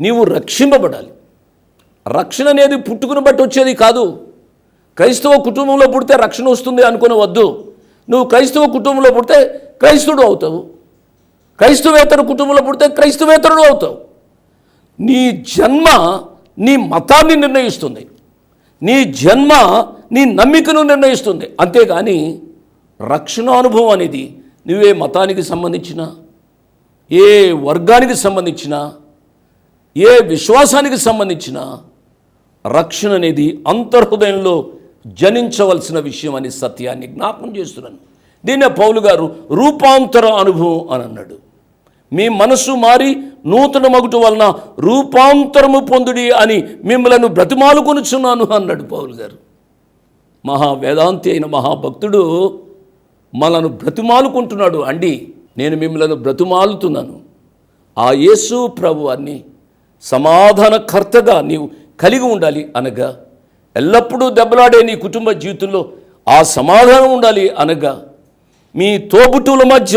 నీవు రక్షింపబడాలి. రక్షణ అనేది పుట్టుకుని బట్టి వచ్చేది కాదు. క్రైస్తవ కుటుంబంలో పుడితే రక్షణ వస్తుంది అనుకుని వద్దు. నువ్వు క్రైస్తవ కుటుంబంలో పుడితే క్రైస్తవుడు అవుతావు. క్రైస్తవేతర కుటుంబంలో పుడితే క్రైస్తవేతరుడు అవుతావు. నీ జన్మ నీ మతాన్ని నిర్ణయిస్తుంది. నీ జన్మ నీ నమ్మికను నిర్ణయిస్తుంది. అంతేగాని రక్షణ అనుభవం అనేది నువ్వే మతానికి సంబంధించిన ఏ వర్గానికి సంబంధించిన ఏ విశ్వాసానికి సంబంధించిన రక్షణ అనేది అంతర్హృదయంలో జనించవలసిన విషయం అనే సత్యాన్ని జ్ఞాపకం చేస్తున్నాను. దీన్నే పౌలు గారు రూపాంతర అనుభవం అని అన్నాడు. మీ మనస్సు మారి నూతన మగుట వలన రూపాంతరము పొందుడి అని మిమ్మలను బ్రతిమాలుకొనుచున్నాను అన్నాడు పౌలు గారు. మహా వేదాంతి అయిన మహాభక్తుడు మనను బ్రతిమాలుకుంటున్నాడు అండి. నేను మిమ్మలను బ్రతిమాలుతున్నాను. ఆ యేసు ప్రభువాన్ని సమాధానకర్తగా నీవు కలిగి ఉండాలి అనగా ఎల్లప్పుడూ దెబ్బలాడే నీ కుటుంబ జీవితంలో ఆ సమాధానం ఉండాలి అనగా మీ తోబుట్టుల మధ్య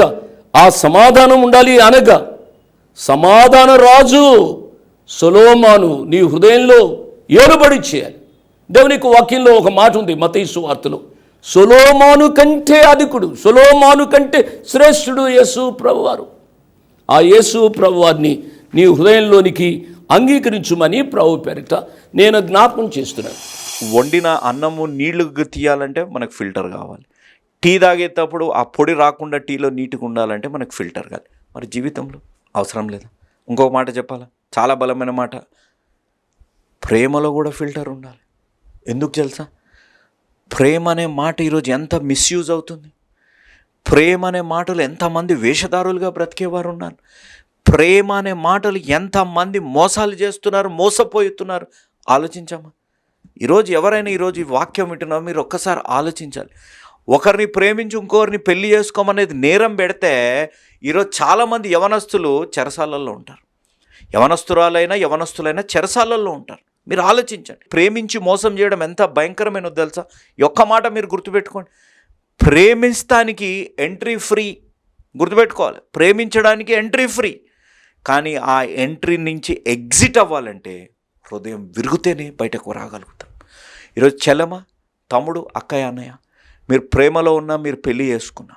ఆ సమాధానం ఉండాలి అనగా సమాధాన రాజు సొలోమాను నీ హృదయంలో ఏలుబడి చేయాలి. దేవునికి వాక్యంలో ఒక మాట ఉంది మతీసు వార్తలో. సొలోమాను కంటే అధికుడు సొలోమాను కంటే శ్రేష్ఠుడు యేసు ప్రభువారు. ఆ యేసు ప్రభువారిని నీ హృదయంలోనికి అంగీకరించుమని ప్రభు పేరిట నేను జ్ఞాపకం చేస్తున్నాను. వండిన అన్నము నీళ్ళు తీయాలంటే మనకు ఫిల్టర్ కావాలి. టీ తాగేటప్పుడు ఆ పొడి రాకుండా టీలో నీట్గా ఉండాలంటే మనకు ఫిల్టర్ కావాలి. మరి జీవితంలో అవసరం లేదా? ఇంకొక మాట చెప్పాలా? చాలా బలమైన మాట. ప్రేమలో కూడా ఫిల్టర్ ఉండాలి. ఎందుకు తెలుసా? ప్రేమ అనే మాట ఈరోజు ఎంత మిస్యూజ్ అవుతుంది? ప్రేమ అనే మాటలు ఎంతమంది వేషధారులుగా బ్రతికేవారు ఉన్నారు ప్రేమ అనే మాటలు ఎంతమంది మోసాలు చేస్తున్నారు మోసపోతున్నారు? ఆలోచించామా ఈరోజు ఎవరైనా ఈరోజు ఈ వాక్యం వింటున్నా మీరు ఒక్కసారి ఆలోచించాలి. ఒకరిని ప్రేమించి ఇంకొకరిని పెళ్ళి చేసుకోమనేది నేరం పెడితే ఈరోజు చాలామంది యవనస్తులు చెరసాలల్లో ఉంటారు. యవనస్తురాలైనా యవనస్తులైనా చెరసాలల్లో ఉంటారు. మీరు ఆలోచించండి. ప్రేమించి మోసం చేయడం ఎంత భయంకరమైనదో తెలుసా? ఒక్క మాట మీరు గుర్తుపెట్టుకోండి. ప్రేమించడానికి ఎంట్రీ ఫ్రీ. గుర్తుపెట్టుకోవాలి. ప్రేమించడానికి ఎంట్రీ ఫ్రీ. కానీ ఆ ఎంట్రీ నుంచి ఎగ్జిట్ అవ్వాలంటే హృదయం విరిగితేనే బయటకు రాగలుగుతాం. ఈరోజు చెల్లమ తమ్ముడు అక్కయ్య అన్నయ్య మీరు ప్రేమలో ఉన్నా మీరు పెళ్ళి చేసుకున్నా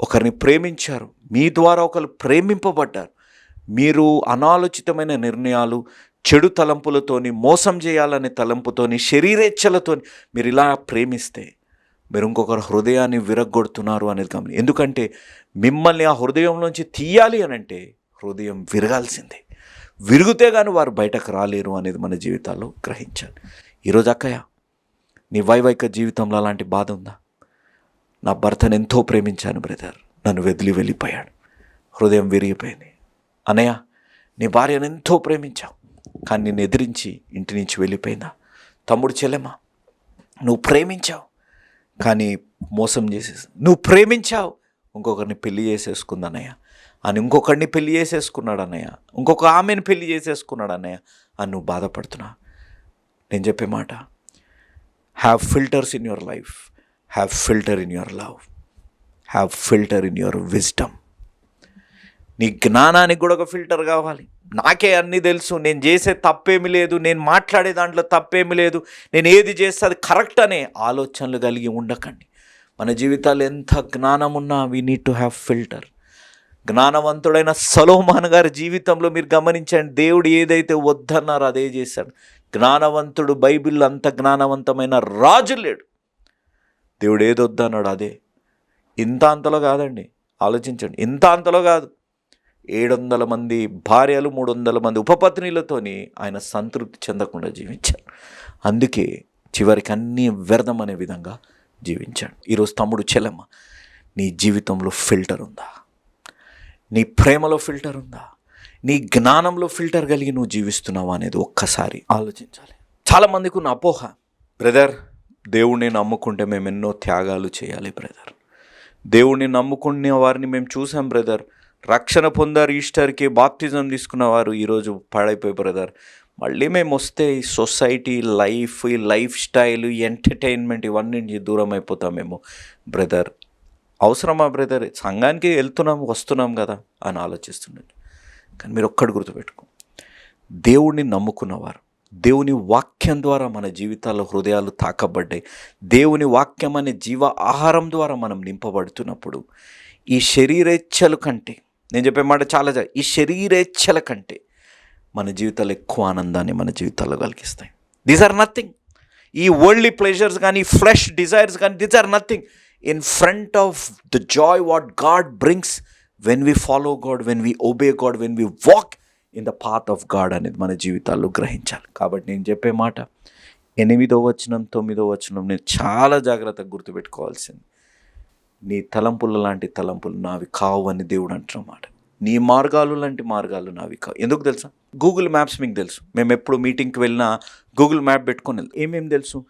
ఒకరిని ప్రేమించారు మీ ద్వారా ఒకరు ప్రేమింపబడ్డారు మీరు అనాలోచితమైన నిర్ణయాలు చెడు తలంపులతోని మోసం చేయాలనే తలంపుతోని శరీరేచ్ఛలతోని మీరు ఇలా ప్రేమిస్తే మీరు ఇంకొకరు హృదయాన్ని విరగ్గొడుతున్నారు అనేది గమని ఎందుకంటే మిమ్మల్ని ఆ హృదయంలోంచి తీయాలి అని అంటే హృదయం విరగాల్సిందే. విరిగితే కానీ వారు బయటకు రాలేరు అనేది మన జీవితాల్లో గ్రహించాలి. ఈరోజు అక్కయ్య నీ వైవైక జీవితంలో అలాంటి బాధ ఉందా? నా భర్తను ఎంతో ప్రేమించాను బ్రదర్. నన్ను వెదిలి వెళ్ళిపోయాడు. హృదయం విరిగిపోయింది. అనయ్య నీ భార్యను ఎంతో ప్రేమించావు కానీ నిన్ను ఎదిరించి ఇంటి నుంచి వెళ్ళిపోయిందా? తమ్ముడు చెల్లెమా నువ్వు ప్రేమించావు కానీ మోసం చేసేసి నువ్వు ప్రేమించావు ఇంకొకరిని పెళ్ళి చేసేసుకుంది అని ఇంకొకరిని పెళ్ళి చేసేసుకున్నాడు అన్నయ్య. ఇంకొక ఆమెను పెళ్ళి చేసేసుకున్నాడు అన్నయ్య. అని నువ్వు బాధపడుతున్నా. నేను చెప్పే మాట. Have filters in your life have filter in your love have filter in your wisdom నీ జ్ఞానానికి కూడా ఒక ఫిల్టర్ కావాలి. నాకే అన్నీ తెలుసు. నేను చేసే తప్పేమి లేదు. నేను మాట్లాడే దాంట్లో తప్పేమి లేదు. నేను ఏది చేస్తే అది కరెక్ట్ అనే ఆలోచనలు కలిగి ఉండకండి. మన జీవితాలు ఎంత జ్ఞానం ఉన్నా we need to have filter జ్ఞానవంతుడైన Solomon గారి జీవితంలో మీరు గమనించండి దేవుడు ఏదైతే వద్దన్నారో అదే చేశాడు. జ్ఞానవంతుడు బైబిల్ అంత జ్ఞానవంతమైన రాజు లేడు. దేవుడు ఏది వద్దన్నాడు అదే. ఇంత అంతలో కాదండి ఆలోచించండి. ఇంత అంతలో కాదు. ఏడు వందల మంది భార్యలు మూడు వందల మంది ఉపపత్నిలతోని ఆయన సంతృప్తి చెందకుండా జీవించాడు అందుకే చివరికి అన్నీ వ్యర్థం అనే విధంగా జీవించాడు. ఈరోజు తమ్ముడు చెలమ్మ నీ జీవితంలో ఫిల్టర్ ఉందా? నీ ప్రేమలో ఫిల్టర్ ఉందా? నీ జ్ఞానంలో ఫిల్టర్ కలిగి నువ్వు జీవిస్తున్నావా అనేది ఒక్కసారి ఆలోచించాలి. చాలామందికి ఉన్న అపోహ బ్రదర్ దేవుణ్ణి నమ్ముకుంటే మేము ఎన్నో త్యాగాలు చేయాలి బ్రదర్. దేవుణ్ణి నమ్ముకునే వారిని మేము చూసాం బ్రదర్. రక్షణ పొందారు ఈస్టర్కి బాప్తిజం తీసుకున్న వారు ఈరోజు పాడైపోయి బ్రదర్. మళ్ళీ మేము వస్తే ఈ సొసైటీ లైఫ్ ఈ లైఫ్ స్టైల్ ఈ ఎంటర్టైన్మెంట్ ఇవన్నీ దూరం దూరం అయిపోతామేమో బ్రదర్. అవసరమా బ్రదర్ సంఘానికి వెళ్తున్నాం వస్తున్నాం కదా అని ఆలోచిస్తున్నాడు కానీ మీరు ఒక్కడు గుర్తుపెట్టుకో దేవుణ్ణి నమ్ముకున్నవారు దేవుని వాక్యం ద్వారా మన జీవితాల్లో హృదయాలు తాకబడ్డాయి దేవుని వాక్యం అనే జీవ ఆహారం ద్వారా మనం నింపబడుతున్నప్పుడు ఈ శరీరేచ్ఛల కంటే నేను చెప్పే మాట చాలా ఈ శరీరేచ్ఛల కంటే మన జీవితాలు ఎక్కువ ఆనందాన్ని మన జీవితాల్లో కలిగిస్తాయి. దీస్ ఆర్ నథింగ్ ఈ వరల్డ్లీ ప్లెజర్స్ కానీ ఫ్రెష్ డిజైర్స్ కానీ these are nothing in front of the joy what God brings when we follow God when we obey God when we walk in the path of God అనేది మన జీవితాల్లో గ్రహించాలి. కాబట్టి నేను చెప్పే మాట ఎనిమిదో వచనం తొమ్మిదో వచనం నేను చాలా జాగ్రత్తగా గుర్తుపెట్టుకోవాల్సింది. నీ తలంపుల లాంటి తలంపులు నావి కావు అని దేవుడు అంటున్నమాట నీ మార్గాలు లాంటి మార్గాలు నావి కావు. ఎందుకు తెలుసా? గూగుల్ మ్యాప్స్ మీకు తెలుసు. మేము ఎప్పుడు మీటింగ్కి వెళ్ళినా గూగుల్ మ్యాప్ పెట్టుకొని ఏమేమి తెలుసు?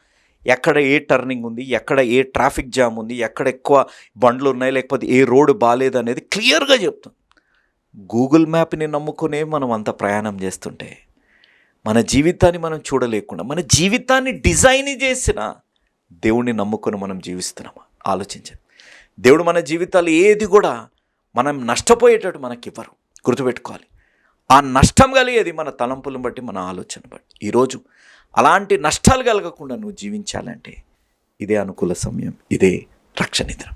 ఎక్కడ ఏ టర్నింగ్ ఉంది ఎక్కడ ఏ ట్రాఫిక్ జామ్ ఉంది ఎక్కడ ఎక్కువ బండ్లు ఉన్నాయి లేకపోతే ఏ రోడ్డు బాగాలేదు అనేది క్లియర్గా చెప్తాం గూగుల్ మ్యాప్ని నమ్ముకునే మనం అంత ప్రయాణం చేస్తుంటే మన జీవితాన్ని మనం చూడలేకుండా మన జీవితాన్ని డిజైన్ చేసిన దేవుణ్ణి నమ్ముకొని మనం జీవిస్తున్నామా? ఆలోచించండి. దేవుడు మన జీవితాలు ఏది కూడా మనం నష్టపోయేటట్టు మనకి ఇవ్వరు గుర్తుపెట్టుకోవాలి. ఆ నష్టం కలిగేది మన తలంపులను బట్టి మన ఆలోచన బట్టి. ఈరోజు అలాంటి నష్టాలు కలగకుండా నువ్వు జీవించాలంటే ఇదే అనుకూల సమయం ఇదే రక్షణిద్రం